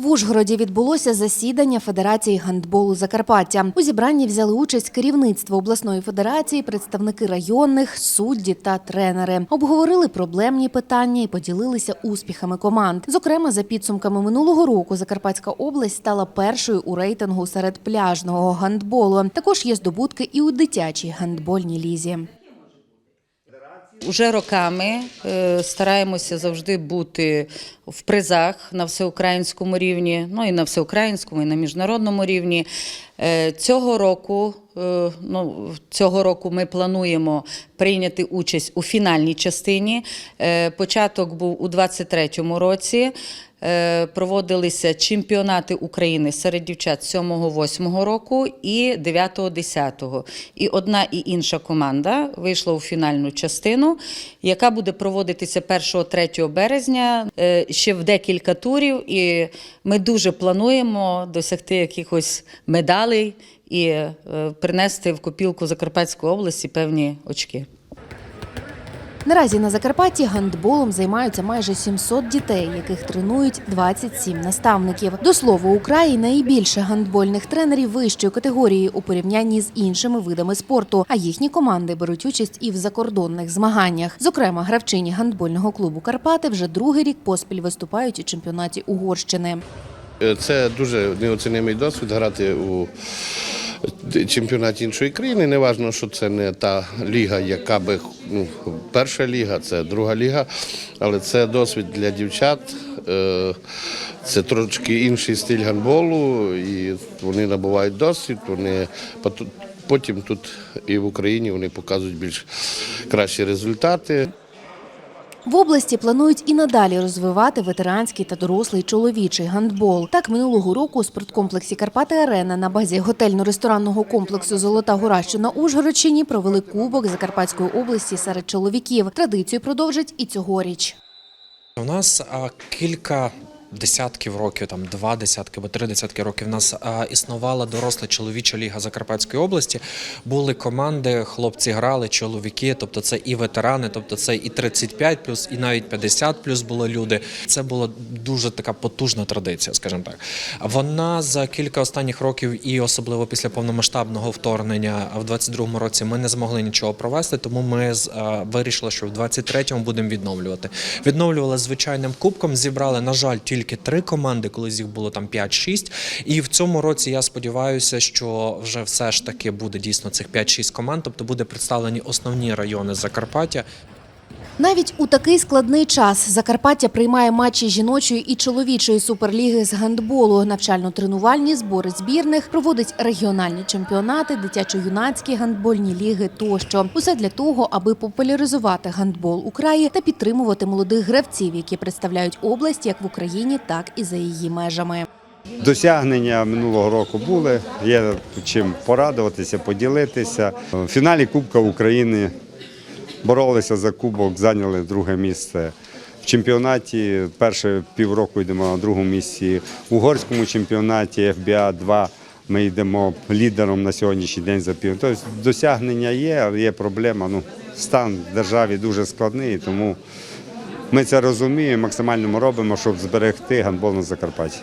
В Ужгороді відбулося засідання Федерації гандболу Закарпаття. У зібранні взяли участь керівництво обласної федерації, представники районних, судді та тренери. Обговорили проблемні питання і поділилися успіхами команд. Зокрема, за підсумками минулого року Закарпатська область стала першою у рейтингу серед пляжного гандболу. Також є здобутки і у дитячій гандбольній лізі. Уже роками е, стараємося завжди бути в призах на всеукраїнському рівні, ну і на всеукраїнському, і на міжнародному рівні. Е, Цього року, е, ну, цього року ми плануємо прийняти участь у фінальній частині. Початок був у 23-му році. Е, Проводилися чемпіонати України серед дівчат 7-8 року і 9-10. І одна і інша команда вийшла у фінальну частину, яка буде проводитися 1-3 березня е, ще в декілька турів. І ми дуже плануємо досягти якихось медалей і е, принести в копілку Закарпатської області певні очки. Наразі на Закарпатті гандболом займаються майже 700 дітей, яких тренують 27 наставників. До слова, у краї найбільше гандбольних тренерів вищої категорії у порівнянні з іншими видами спорту. А їхні команди беруть участь і в закордонних змаганнях. Зокрема, гравчині гандбольного клубу Карпати вже другий рік поспіль виступають у чемпіонаті Угорщини. Е, Це дуже неоцінимий досвід грати у чемпіонаті іншої країни. Неважно, що це не та ліга, яка би ну, перша ліга, це друга ліга, але це досвід для дівчат. Е, Це трошки інший стиль гандболу, і вони набувають досвід. Вони потім тут і в Україні вони показують більш кращі результати. В області планують і надалі розвивати ветеранський та дорослий чоловічий гандбол. Так, минулого року у спорткомплексі Карпати Арена на базі готельно-ресторанного комплексу Золота гора, що на Ужгородщині, провели кубок Закарпатської області серед чоловіків. Традицію продовжать і цьогоріч. У нас кілька десятків років, там два десятки або три десятки років, у нас існувала доросла чоловіча ліга Закарпатської області. Були команди, хлопці грали, чоловіки, тобто це і ветерани, тобто це і 35 плюс, і навіть 50 плюс були люди. Це була дуже така потужна традиція, скажімо так. Вона за кілька останніх років, і особливо після повномасштабного вторгнення в 22-му році, ми не змогли нічого провести, тому ми вирішили, що в 23-му будемо відновлювати. Відновлювали звичайним кубком. Зібрали, на жаль, тільки три команди, коли їх було там 5-6. І в цьому році я сподіваюся, що вже все ж таки буде дійсно цих 5-6 команд, тобто буде представлені основні райони Закарпаття. Навіть у такий складний час Закарпаття приймає матчі жіночої і чоловічої суперліги з гандболу, навчально-тренувальні збори збірних, проводить регіональні чемпіонати, дитячо-юнацькі гандбольні ліги тощо. Усе для того, аби популяризувати гандбол у краї та підтримувати молодих гравців, які представляють область як в Україні, так і за її межами. Досягнення минулого року були. Є чим порадуватися, поділитися. В фіналі Кубка України боролися за кубок, зайняли друге місце. В чемпіонаті перше півроку йдемо на другому місці. В угорському чемпіонаті FBA 2 ми йдемо лідером на сьогоднішній день за пів. Тобто досягнення є, але є проблема. Ну, стан в державі дуже складний, тому ми це розуміємо, максимально робимо, щоб зберегти гандбол на Закарпатті.